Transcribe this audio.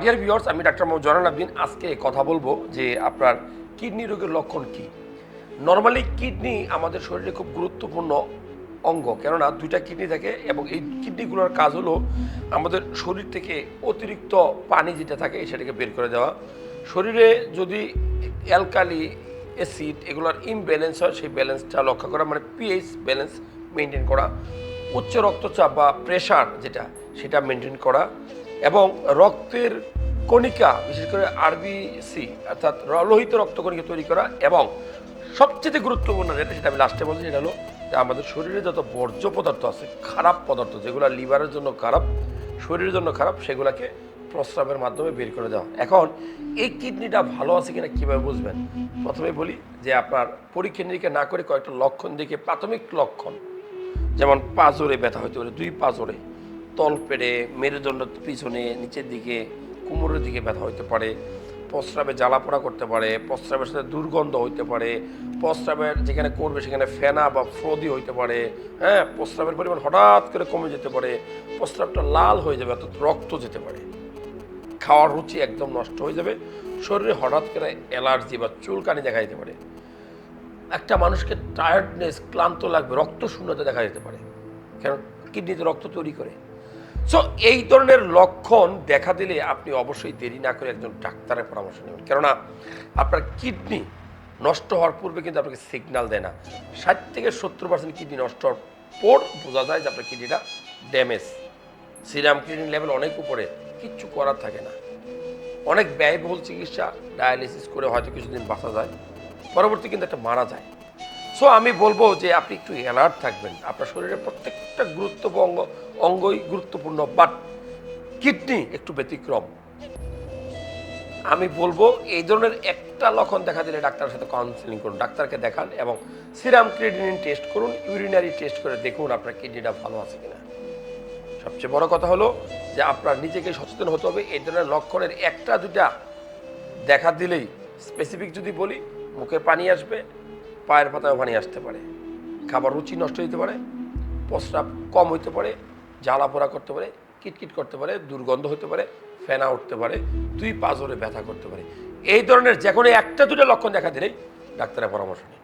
Deer viewers আমি doctor Mohammad Joynal আবদিন। আজকে কথা বলব যে আপনার কিডনি রোগের লক্ষণ কি। নর্মালি কিডনি আমাদের শরীরে খুব গুরুত্বপূর্ণ অঙ্গ, কেননা দুইটা কিডনি থাকে এবং এই কিডনিগুলোর কাজ হলো আমাদের শরীর থেকে অতিরিক্ত পানি যেটা থাকে, সেটাকে বের করে দেওয়া। শরীরে যদি অ্যালকালি অ্যাসিড এগুলোর ইমব্যালেন্স হয়, সেই ব্যালেন্সটা লক্ষ্য করা মানে পিএইচ ব্যালেন্স মেনটেন করা। উচ্চ রক্তচাপ বা প্রেশার যেটা, সেটা মেনটেন করা। এবং রক্তের কণিকা, বিশেষ করে আরবিসি অর্থাৎ লোহিত রক্তকণিকা তৈরি করা এবং সবচেয়ে গুরুত্বপূর্ণ যেটা সেটা আমি লাস্টে বলছি, সেটা হলো যে আমাদের শরীরে যত বর্জ্য পদার্থ আছে, খারাপ পদার্থ, যেগুলো লিভারের জন্য খারাপ, শরীরের জন্য খারাপ, সেগুলোকে প্রস্রাবের মাধ্যমে বের করে দেওয়া। এখন এই কিডনিটা ভালো আছে কিনা কীভাবে বুঝবেন? প্রথমে বলি যে আপনার পরীক্ষা নিরীক্ষা না করে কয়েকটা লক্ষণ দেখে প্রাথমিক লক্ষণ, যেমন পাঁজরে ব্যথা হতে পারে, দুই পাঁজরে তল পেড়ে মেরুদণ্ড পিছনে নিচের দিকে, কোমরের দিকে ব্যথা হইতে পারে, প্রস্রাবে জ্বালাপোড়া করতে পারে, প্রস্রাবের সাথে দুর্গন্ধ হইতে পারে, প্রস্রাবের যেখানে করবে সেখানে ফেনা বা ফ্রদি হইতে পারে হ্যাঁ প্রস্রাবের পরিমাণ হঠাৎ করে কমে যেতে পারে, প্রস্রাবটা লাল হয়ে যাবে অর্থাৎ রক্ত যেতে পারে। খাওয়ার রুচি একদম নষ্ট হয়ে যাবে, শরীরে হঠাৎ করে অ্যালার্জি বা চুলকানি দেখা যেতে পারে। একটা মানুষকে টায়ার্ডনেস ক্লান্ত লাগবে, রক্ত শূন্যতা দেখা যেতে পারে কারণ কিডনিতে রক্ত তৈরি করে। সো এই ধরনের লক্ষণ দেখা দিলে আপনি অবশ্যই দেরি না করে একজন ডাক্তারের পরামর্শ নেবেন। কেননা আপনার কিডনি নষ্ট হওয়ার পূর্বে কিন্তু আপনাকে সিগন্যাল দেয় না। ষাট থেকে সত্তর পার্সেন্ট কিডনি নষ্ট হওয়ার পর বোঝা যায় যে আপনার কিডনিটা ড্যামেজ সিরাম কিডনি লেভেল অনেক উপরে, কিচ্ছু করার থাকে না। অনেক ব্যয়বহুল চিকিৎসা ডায়ালিসিস করে হয়তো কিছুদিন বাঁচা যায়, পরবর্তী কিন্তু একটা মারা যায়। সো আমি বলব যে আপনি একটু অ্যালার্ট থাকবেন। আপনার শরীরের প্রত্যেকটা গুরুত্বপূর্ণ অঙ্গই গুরুত্বপূর্ণ বাট কিডনি একটু ব্যতিক্রম। আমি বলব, এই ধরনের একটা লক্ষণ দেখা দিলে ডাক্তারের সাথে কাউন্সিলিং করুন, ডাক্তারকে দেখান এবং সিরাম ক্রিডিনিন টেস্ট করুন ইউরিনারি টেস্ট করে দেখুন আপনার কিডনিটা ভালো আছে কিনা। সবচেয়ে বড় কথা হলো যে আপনার নিজেকে সচেতন হতে হবে, এই ধরনের লক্ষণের একটা দুটা দেখা দিলেই স্পেসিফিক যদি বলি, মুখে পানি আসবে, পায়ের পাতায় পানি আসতে পারে। খাবার রুচি নষ্ট হতে পারে, প্রস্রাব কম হইতে পারে জ্বালা পোড়া করতে পারে, কিটকিট করতে পারে, দুর্গন্ধ হতে পারে, ফেনা উঠতে পারে, দুই পাঁচরে ব্যথা করতে পারে। এই ধরনের যে কোনো একটা দুটো লক্ষণ দেখা দিলেই ডাক্তারের পরামর্শ নিন।